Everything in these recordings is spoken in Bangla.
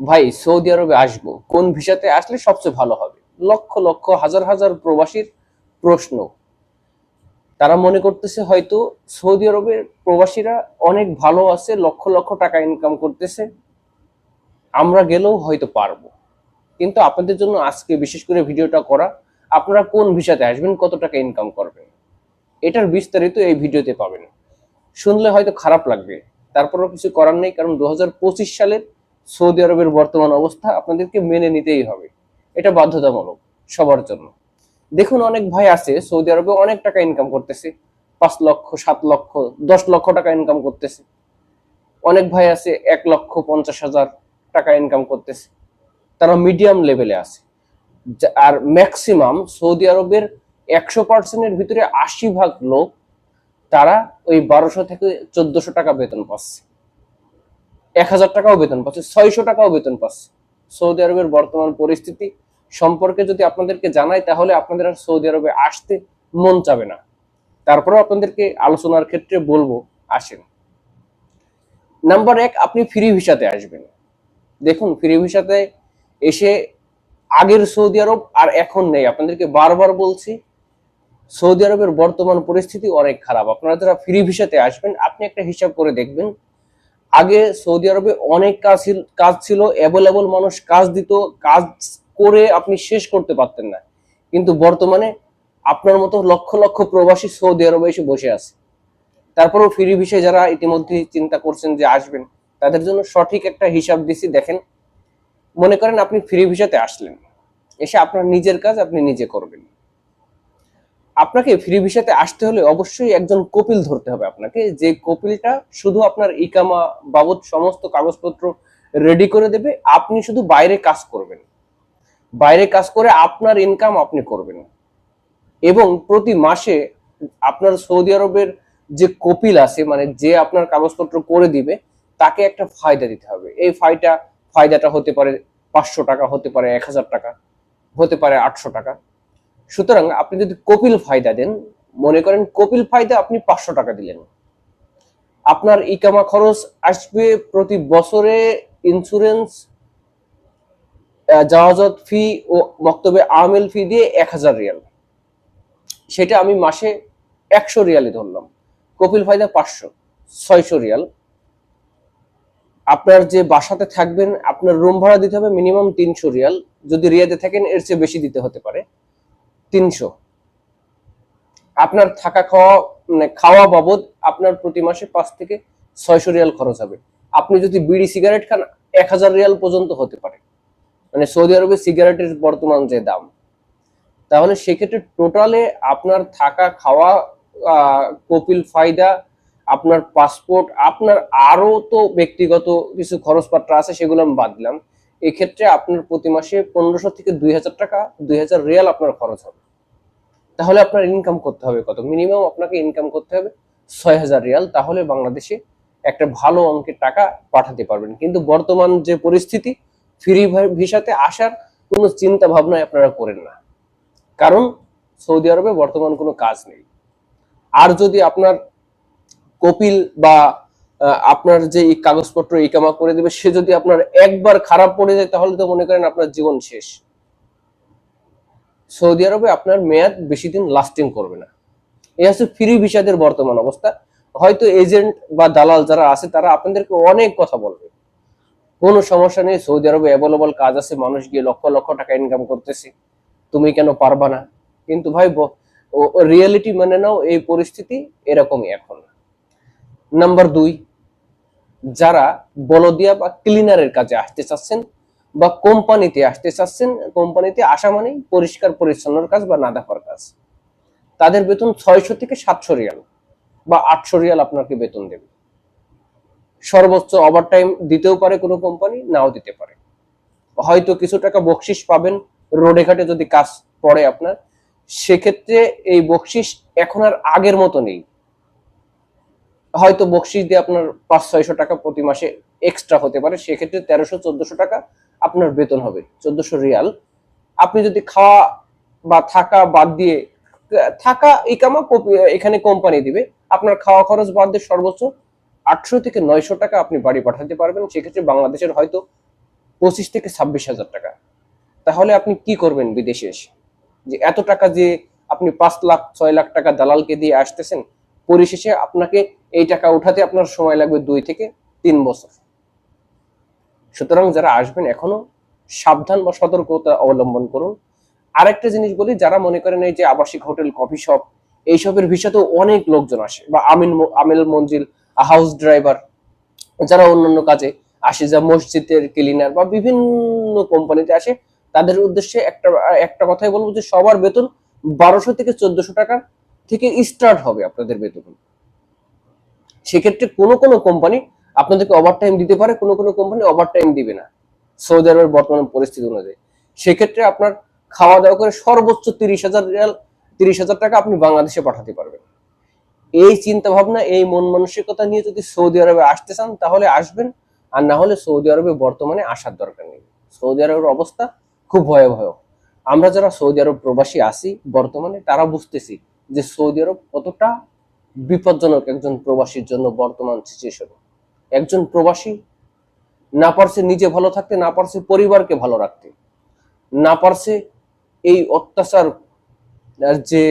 ভাই, সৌদি আরবে আসব, কোন ভিসাতে আসলে সবচেয়ে ভালো হবে? লক্ষ লক্ষ, হাজার হাজার প্রবাসীর প্রশ্ন। তারা মনে করতেছে হয়তো সৌদি আরবের প্রবাসীরা অনেক ভালো আছে, লক্ষ লক্ষ টাকা ইনকাম করতেছে। আমরা গেলেও হয়তো পারব। কিন্তু আপনাদের জন্য আজকে বিশেষ করে ভিডিওটা করা, আপনারা কোন ভিসাতে আসবেন, কত টাকা ইনকাম করবেন? এটার বিস্তারিত এই ভিডিওতে পাবেন। শুনলে হয়তো খারাপ লাগবে। তারপরেও কিছু করার নেই, কারণ দু হাজার পঁচিশ সালের সৌদি আরবের বর্তমান অবস্থা আপনাদেরকে মেনে নিতেই হবে। এটা বাধ্যতামূলক সবার জন্য। দেখুন, অনেক ভাই আছে সৌদি আরবে অনেক টাকা ইনকাম করতেছে। পাঁচ লক্ষ, সাত লক্ষ, দশ লক্ষ টাকা ইনকাম করতেছে। অনেক ভাই আছে এক লক্ষ পঞ্চাশ হাজার টাকা ইনকাম করতেছে। তারা মিডিয়াম লেভেলে আছে। আর ম্যাক্সিমাম সৌদি আরবের একশো পার্সেন্টের ভিতরে আশি ভাগ লোক তারা ওই বারোশো থেকে চোদ্দশো টাকা বেতন পাচ্ছে। এক হাজার টাকাও বেতন পাচ্ছে, ছয়শো টাকাও বেতন পাচ্ছে। সৌদি আরবের বর্তমান পরিস্থিতি সম্পর্কে যদি আপনাদেরকে জানাই, তাহলে আপনাদের আর সৌদি আরবে আসতে মন চাবে না। তারপরেও আপনাদেরকে আলোচনার ক্ষেত্রে বলব, আসেন। নাম্বার এক, আপনি ফ্রি ভিসাতে আসবেন। দেখুন, ফ্রি ভিসাতে এসে আগের সৌদি আরব আর এখন নেই। আপনাদেরকে বারবার বলছি, সৌদি আরবের বর্তমান পরিস্থিতি অনেক খারাপ। আপনারা যারা ফ্রি ভিসাতে আসবেন, আপনি একটা হিসাব করে দেখবেন আগে সৌদি আরবে অনেক কাজ ছিল- কাজ ছিল অ্যাভেলেবল মানুষ কাজ দিত, কাজ করে আপনি শেষ করতে পারতেন না। কিন্তু বর্তমানে আপনার মতো লক্ষ লক্ষ প্রবাসী সৌদি আরবে এসে বসে আছে। তারপরেও ফ্রি বিষয়ে যারা ইতিমধ্যে চিন্তা করছেন যে আসবেন, তাদের জন্য সঠিক একটা হিসাব দিছি, দেখেন। মনে করেন আপনি ফ্রি ভিসাতে আসলেন। এসে আপনার নিজের কাজ আপনি নিজে করবেন। আপনাকে ফ্রি ভিসাতে আসতে হলে অবশ্যই একজন কপিল ধরতে হবে আপনাকে। যে কপিলটা শুধু আপনার ইকামা বাবদ সমস্ত কাগজপত্র রেডি করে দেবে, আপনি শুধু বাইরে কাজ করবেন। বাইরে কাজ করে আপনার ইনকাম আপনি করবেন। এবং প্রতি মাসে আপনার সৌদি আরবের যে কপিল আছে মানে যে আপনার কাগজপত্র করে দিবে, তাকে একটা ফায়দা দিতে হবে। এই ফায়দা, ফায়দাটা হতে পারে পাঁচশো টাকা, হতে পারে এক হাজার টাকা, হতে পারে আটশো টাকা। সুতরাং আপনি যদি কপিল ফায়দা দেন, মনে করেন কপিল ফায়দা আপনি পাঁচশো টাকা দিলেন। আপনার ইকামা খরচ আসবে প্রতি বছরে ইন্স্যুরেন্স জাহাজত ফি ও মক্তবে আমেল ফি দিয়ে এক হাজার রিয়াল। সেটা আমি মাসে একশো রিয়ালে ধরলাম। কপিল ফায়দা পাঁচশো, ছয়শো রিয়াল। আপনার যে বাসাতে থাকবেন, আপনার রুম ভাড়া দিতে হবে মিনিমাম তিনশো রিয়াল। যদি রিয়াদে থাকেন, এর চেয়ে বেশি দিতে হতে পারে। তিনশো। আপনার থাকা খাওয়া মানে খাওয়া বাবদ আপনার প্রতি মাসে পাঁচ থেকে ছয়শো রিয়াল খরচ হবে। আপনি যদি বিড়ি সিগারেট খান, এক হাজার রিয়াল পর্যন্ত হতে পারে। মানে সৌদি আরবে সিগারেটের বর্তমান যে দাম। তাহলে সেক্ষেত্রে টোটালে আপনার থাকা খাওয়া কপিল ফায়দা, আপনার পাসপোর্ট, আপনার আরও তো ব্যক্তিগত কিছু খরচপত্র আছে, সেগুলো আমি বাদ দিলাম। এক্ষেত্রে আপনার প্রতি মাসে পনেরোশো থেকে দুই হাজার টাকা, দুই হাজার রিয়াল আপনার খরচ হবে। তাহলে আপনার ইনকাম করতে হবে কত? মিনিমাম আপনাকে ইনকাম করতে হবে ছয় হাজার রিয়াল। তাহলে বাংলাদেশে একটা ভালো অঙ্কের টাকা পাঠাতে পারবেন। কিন্তু বর্তমান যে পরিস্থিতি ফ্রি ভিসাতে আসার কোনো চিন্তা ভাবনায় আপনারা করেন না। কারণ সৌদি আরবে বর্তমান কোনো কাজ নেই। আর যদি আপনার কপিল বা আপনার যে এই কাগজপত্র ইকামা করে দেবে, সে যদি আপনার একবার খারাপ পড়ে যায়, তাহলে তো মনে করেন আপনার জীবন শেষ। সৌদি আরবে আপনার মেয়াদ বেশি দিন লাস্টিং করবে না। এই হচ্ছে ফ্রি ভিসাদের বর্তমান অবস্থা। হয়তো এজেন্ট বা দালাল যারা আছে, তারা আপনাদেরকে অনেক কথা বলবে। কোনো সমস্যা নেই, সৌদি আরবে অ্যাভেলেবল কাজ আছে, মানুষ গিয়ে লক্ষ লক্ষ টাকা ইনকাম করতেছে। তুমি কেন পারবা না? কিন্তু ভাই রিয়েলিটি মানে নাও, এই পরিস্থিতি এরকমই এখন। নাম্বার দুই যারা বলদিয়া বা ক্লিনারের কাজে আসতে চাচ্ছেন বা কোম্পানিতে আসতে চাচ্ছেন কোম্পানিতে আসা মানেই পরিষ্কার পরিচ্ছন্নর কাজ বা না নাদাফার কাজ। তাদের বেতন ছয়শো থেকে সাতশো রিয়াল বা আটশো রিয়াল আপনাকে বেতন দেবে। সর্বোচ্চ ওভারটাইম দিতেও পারে কোনো কোম্পানি নাও দিতে পারে। হয়তো কিছু টাকা বকশিস পাবেন, রোডে ঘাটে যদি কাজ পড়ে আপনার, সেক্ষেত্রে এই বকশিস এখন আর আগের মতো নেই। হয়তো বকশিস দিয়ে আপনার পাঁচ, ছয়শো টাকা প্রতি মাসে এক্সট্রা হতে পারে, সেক্ষেত্রে তেরোশো, চোদ্দশো টাকা আপনার বেতন হবে, চোদ্দশো রিয়াল। আপনি যদি খাওয়া বা থাকা বাদ দিয়ে, থাকা ইকামা এখানে কোম্পানি দিবে, আপনার খাওয়া খরচ বাদ দিয়ে সর্বোচ্চ আটশো থেকে নয়শো টাকা আপনি বাড়ি পাঠাতে পারবেন, সেক্ষেত্রে বাংলাদেশের হয়তো পঁচিশ থেকে ছাব্বিশ হাজার টাকা। তাহলে আপনি কি করবেন বিদেশে এসে? যে এত টাকা যে আপনি পাঁচ লাখ, ছয় লাখ টাকা দালালকে দিয়ে আসতেছেন, পরিশেষে আপনাকে এই টাকা উঠাতে আপনার সময় লাগবে দুই থেকে তিন বছর। সুতরাং যারা আসবেন এখনও, সাবধান বা সতর্কতা অবলম্বন করুন। আরেকটা জিনিস বলি, যারা মনে করেন এই যে আবাসিক হোটেল, কফি শপ, এইসবের ভিসাতেও অনেক লোকজন আসে। বা আমিন আমিল মঞ্জিল, হাউস ড্রাইভার, যারা অন্যান্য কাজে আসে, যা মসজিদের ক্লিনার বা বিভিন্ন কোম্পানিতে আসে, তাদের উদ্দেশ্যে একটা একটা কথাই বলব যে সবার বেতন বারোশো থেকে চোদ্দশো টাকা থেকে স্টার্ট হবে আপনাদের বেতন। সেক্ষেত্রে কোনো কোনো কোম্পানি আপনাদেরকে ওভার টাইম দিতে পারে, কোনো কোনো কোম্পানি ওভার টাইম দিবে না। সৌদি আরবের বর্তমান পরিস্থিতি অনুযায়ী। সেক্ষেত্রে আপনার খাওয়া দাওয়া করে সর্বোচ্চ তিরিশ হাজার রিয়াল, তিরিশ হাজার টাকা আপনি বাংলাদেশে পাঠাতে পারবেন। এই চিন্তা ভাবনা এই মন মানসিকতা নিয়ে যদি সৌদি আরবে আসতে চান, তাহলে আসবেন। আর না হলে সৌদি আরবে বর্তমানে আসার দরকার নেই। সৌদি আরবের অবস্থা খুব ভয়াবহ। আমরা যারা সৌদি আরব প্রবাসী আছি, বর্তমানে তারা বুঝতেছি যে সৌদি আরব কতটা বিপজ্জনক একজন প্রবাসীর জন্য বর্তমান সিচুয়েশন একজন প্রবাসী না পারছে নিজে ভালো থাকতে, না পারছে পরিবারকে ভালো রাখতে। না পারছে এই অত্যাচার যে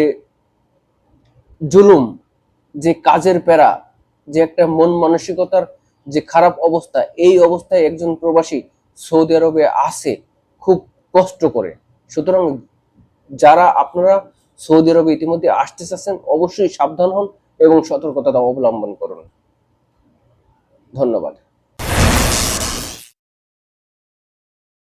জুলুম, যে কাজের প্যারা, যে একটা মন মানসিকতার যে খারাপ অবস্থা, এই অবস্থায় একজন প্রবাসী সৌদি আরবে আসে খুব কষ্ট করে। সুতরাং যারা আপনারা সৌদি আরবে ইতিমধ্যে আসতে চাচ্ছেন, অবশ্যই সাবধান হন। এবং সতর্কতা অবলম্বন করুন। ধন্যবাদ।